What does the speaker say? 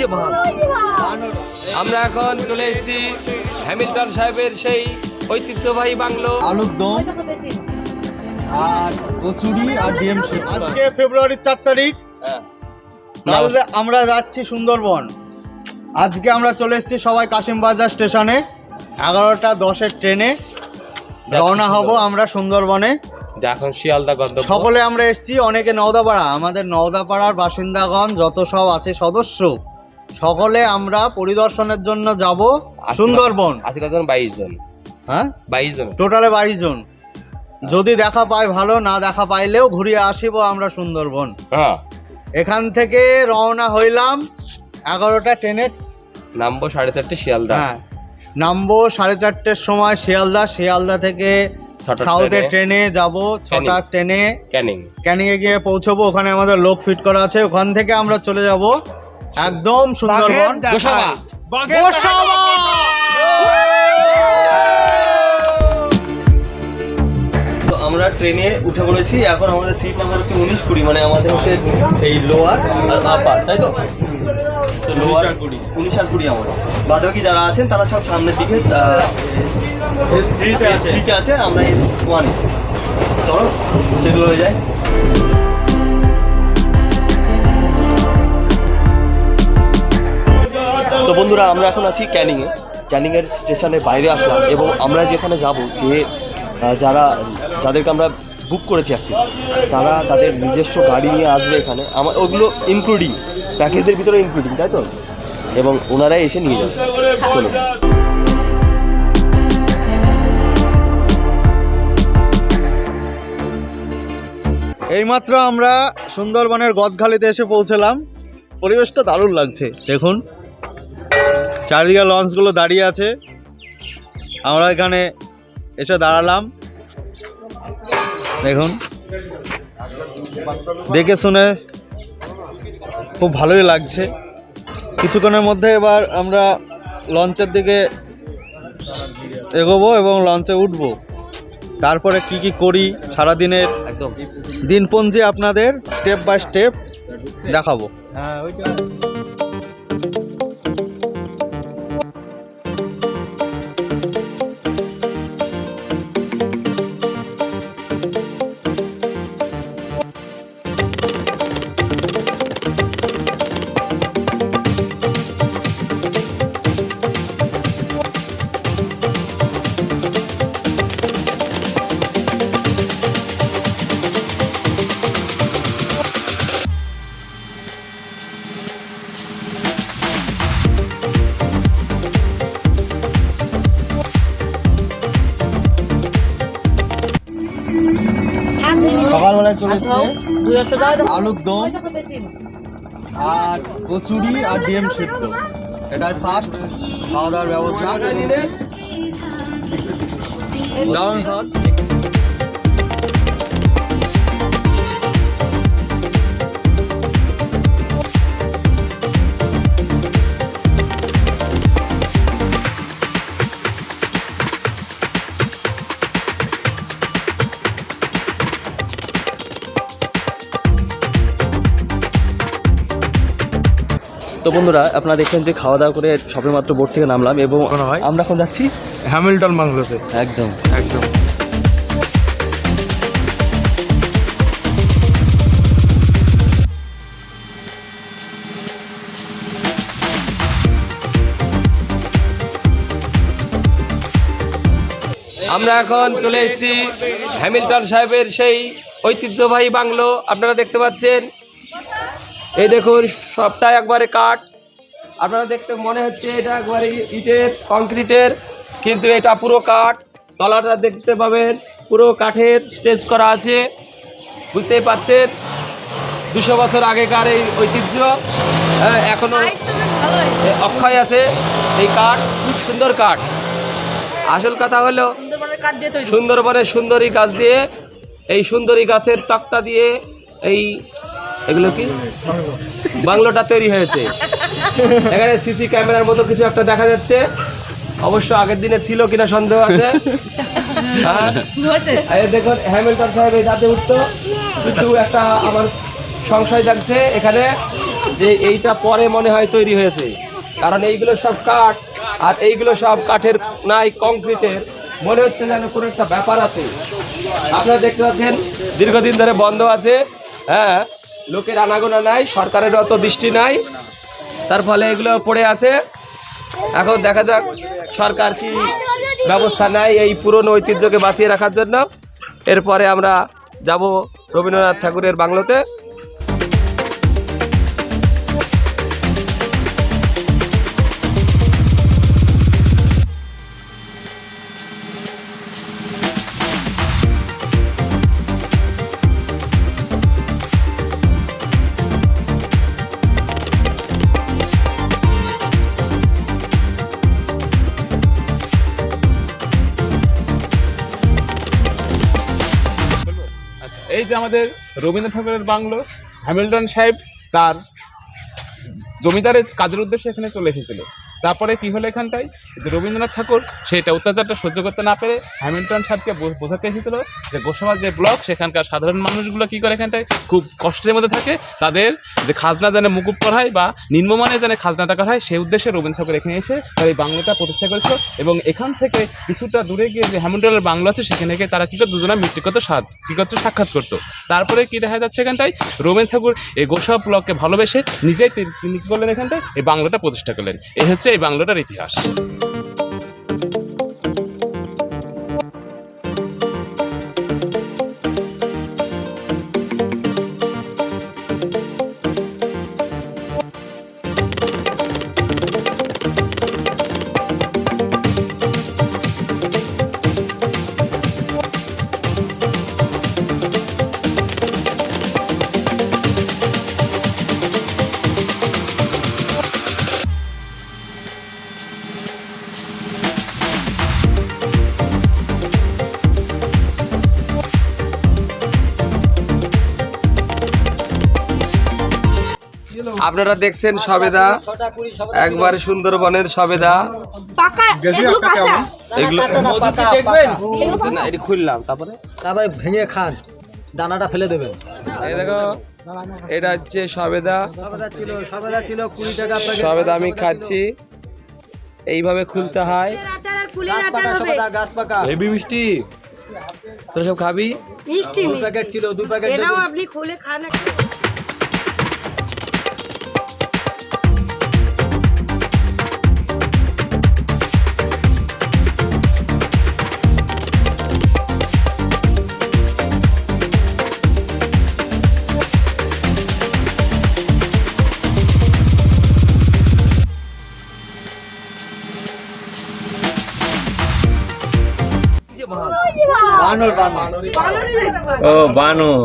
যে ভান। আমরা এখন চলে এসেছি হ্যামিল্টন সাহেবের সেই ঐতিহ্যবাহী বাংলো। আলুর দম আর কচুরি আর ডিম আজকে ফেব্রুয়ারির চার তারিখ। হ্যাঁ। কাল আমরা যাচ্ছি সুন্দরবন। আজকে আমরা চলে এসেছি সবাই কাশিমবাজার স্টেশনে। এগারোটা দশের ট্রেনে। রওনা হব আমরা সুন্দরবনে। এখন শিয়ালদা গন্তব্য। সকলে আমরা এসেছি অনেকে নওদাপাড়া। আমাদের নওদাপাড়ার বাসিন্দাগণ যত সব আছে সদস্য। সকলে আমরা পরিদর্শনের জন্য যাব সুন্দরবন। আশি কজন বাইশ জন। হ্যাঁ? বাইশ জন। টোটালে বাইশ জন। যদি দেখা পাই ভালো না দেখা পাইলেও ঘুরিয়ে আসিব আমরা সুন্দরবন। হ্যাঁ। এখান থেকে রওনা হইলাম এগারোটা ট্রেনে। নামবো সাড়ে চারটে শিয়ালদা। হ্যাঁ। নামবো সাড়ে চারটের সময় শিয়ালদা। শিয়ালদা থেকে সাউথের ট্রেনে। ট্রেনে যাব ছটার ট্রেনে। ক্যানিং। ক্যানিংয়ে গিয়ে পৌঁছবো। ওখানে আমাদের লোক ফিট করা আছে। ওখান থেকে আমরা চলে যাব একদম সুন্দরবন। গোসাবা। গোসাবা! তো আমরা ট্রেনে উঠে পড়েছি এখন আমাদের সিট নাম্বার হচ্ছে উনিশ কুড়ি মানে আমাদের হচ্ছে এই লোয়ার আর আপার তাই তো? তো লোয়ার কুড়ি। উনিশ আর কুড়ি আমাদের। বাদ বাকি যারা আছেন তারা সব সামনের দিকে এস থ্রিতে আছে। আমরা এস ওয়ানে চলো সেগুলো হয়ে যায়। বন্ধুরা, আমরা এখন আছি ক্যানিংয়ে। ক্যানিংয়ের স্টেশনের বাইরে আসলাম এবং আমরা যেখানে যাব, যে যারা, যাদেরকে আমরা বুক করেছি আর তারা তাদের নিজস্ব গাড়ি নিয়ে আসবে এখানে। আমার, ওগুলো ইনক্লুডিং প্যাকেজের ভিতরে ইনক্লুডিং তাই তো? এবং ওনারাই এসে নিয়ে যাবে। চলো এইমাত্র আমরা সুন্দরবনের গদখালিতে এসে পৌঁছলাম। পরিবেশটা দারুণ লাগছে। দেখুন চারিদিকে লঞ্চগুলো দাঁড়িয়ে আছে। আমরা এখানে এসে দাঁড়ালাম। দেখুন। দেখে শুনে খুব ভালোই লাগছে। কিছুক্ষণের মধ্যে এবার আমরা লঞ্চের দিকে এগোবো এবং লঞ্চে উঠবো। তারপরে কি কি করি সারাদিনের একদম। দিনপঞ্জি আপনাদের স্টেপ বাই স্টেপ দেখাবো। সকালবেলায় চলে এসছে। আলুর দম আর কচুরি আর ডিম সিদ্ধ। এটাই ফার্স্ট খাওয়া দাওয়ার ব্যবস্থা। দারুণ খাওয়া। তো বন্ধুরা আপনারা দেখলেন যে খাওয়া দাওয়া করে সবে মাত্র বোট থেকে নামলাম এবং আমরা এখন যাচ্ছি হ্যামিল্টন বাংলোতে। একদম। একদম। আমরা এখন চলে এসেছি হ্যামিল্টন সাহেবের সেই ঐতিহ্যবাহী বাংলো। আপনারা দেখতে পাচ্ছেন এই দেখুন সবটাই একবারে কাঠ। আপনারা দেখতে মনে হচ্ছে এটা একবারে ইটের কংক্রিটের কিন্তু এটা পুরো কাঠ। তলাটা দেখতে পাবেন পুরো কাঠের স্টেজ করা আছে। বুঝতেই পাচ্ছেন? দুশো বছর আগেকার এই ঐতিহ্য হ্যাঁ, এখনও অক্ষয় আছে। এই কাঠ খুব সুন্দর কাঠ। আসল কথা হলো সুন্দরবনের সুন্দরী গাছ দিয়ে এই সুন্দরী গাছের তক্তা দিয়ে এই এগুলো কি? বাংলোটা তৈরি হয়েছে। এখানে সিসি ক্যামেরার মতো কিছু একটা দেখা যাচ্ছে। অবশ্য আগের দিনে ছিল কিনা সন্দেহ আছে। হ্যাঁ। দেখুন হ্যামিল্টন সাহেব এই রাতে উঠতো কিন্তু একটা আমার সংশয় জাগছে এখানে যে এইটা পরে মনে হয় তৈরি হয়েছে। কারণ এইগুলো সব কাঠ আর এইগুলো সব কাঠের নাই কংক্রিটের। মনে হচ্ছে যেন কোনো একটা ব্যাপার আছে। আপনারা দেখতে পাচ্ছেন দীর্ঘদিন ধরে বন্ধ আছে। হ্যাঁ। লোকের আনাগোনা নাই সরকারের অত দৃষ্টি নাই। তার ফলে এগুলো পড়ে আছে। এখন দেখা যাক সরকার কি ব্যবস্থা নেয় এই পুরনো ঐতিহ্যকে বাঁচিয়ে রাখার জন্য। এরপরে আমরা যাব রবীন্দ্রনাথ ঠাকুরের বাংলোতে। যে আমাদের রবীন্দ্র ঠাকুরের বাংলো হ্যামিল্টন সাহেব তার জমিদারের কাজের উদ্দেশ্যে এখানে চলে এসেছিল। তারপরে কি হলো এখানটায়? যে রবীন্দ্রনাথ ঠাকুর সেটা অত্যাচারটা সহ্য করতে না পেরে হ্যামিল্টন সাহেবকে বোঝাতে এসেছিল যে গোসাবার যে ব্লক, সেখানকার সাধারণ মানুষগুলো কি করে এখানটায়? খুব কষ্টের মধ্যে থাকে। তাদের যে খাজনা যেন মুকুব করা হয় বা নিম্নমানে যেন খাজনাটা করা হয় সেই উদ্দেশ্যে রবীন্দ্র ঠাকুর এখানে এসে তার এই বাংলাটা প্রতিষ্ঠা করেছিল এবং এখান থেকে কিছুটা দূরে গিয়ে যে হ্যামিল্টনের বাংলো আছে, সেখানে গিয়ে তারা কি করতো? দুজনে মৃত্যুগত সাজ কি করতো? সাক্ষাৎ করতো। তারপরে কি দেখা যাচ্ছে এখানটায়? রবীন্দ্র ঠাকুর এই গোসা ব্লককে ভালোবেসে নিজেই তিনি কি করলেন এখানটায়? এই বাংলাটা প্রতিষ্ঠা করলেন। এই হচ্ছে এই বাংলোটার ইতিহাস। আপনারা দেখছেন সবেদা একবারে সুন্দরবনের সবেদা। এগুলো না এটি খুললাম তারপরে? তারপরে ভেঙে খান দানাটা ফেলে দেবেন। এই দেখো এটা হচ্ছে সবেদা। সবেদা ছিল সবেদা ছিল কুড়ি টাকা সবেদা আমি খাচ্ছি। এইভাবে খুলতে হয়। আচার আর গাছ পাকা হবে। সবেদা গাছ পাকা। হেভি মিষ্টি। তোরা সব খাবি? মিষ্টি দু প্যাকেট ছিল দু প্যাকেট এটাও আপনি খুলে খান ও বানর।